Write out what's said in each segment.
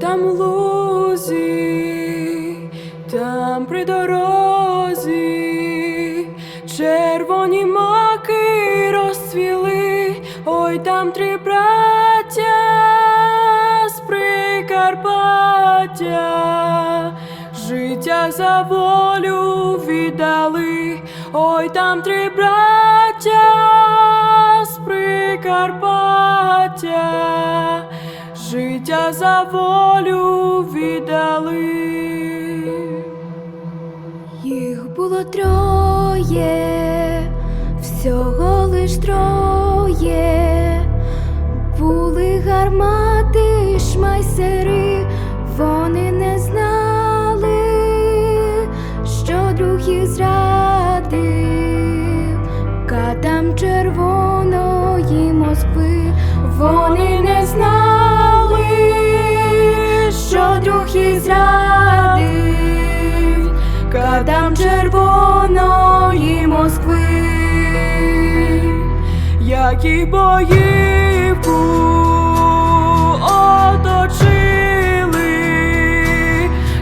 дорозі, там при дорозі, червоні маки розцвіли, ой там три браття з Прикарпаття, життя за волю віддали, ой там три браття з Прикарпаття, життя за волю віддали. Їх було троє, всього лиш троє, були гармати, шмайсери, вони не знали, що друг їх зрадив, катам червоної Москви, вони не знали, їх зрадив кадам червоної Москви, як і боївку оточили,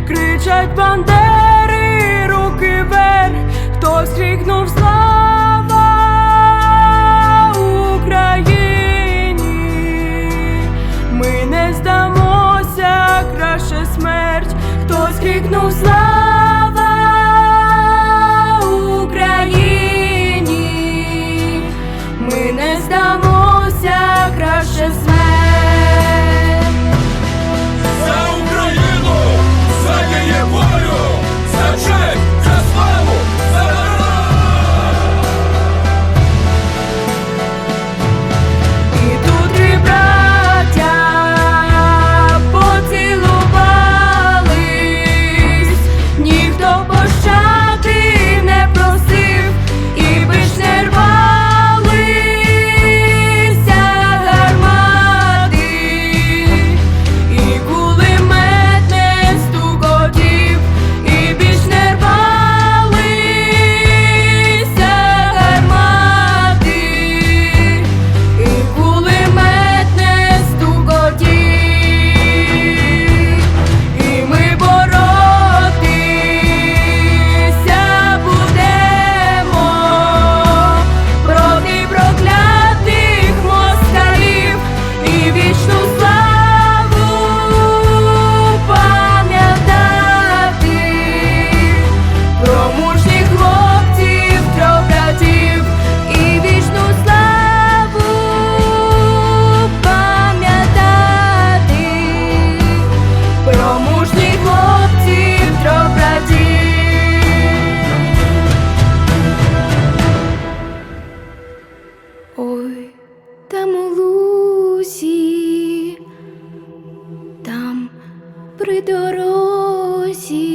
кричать бандери, руки вверх, хтось крикнув при дорозі,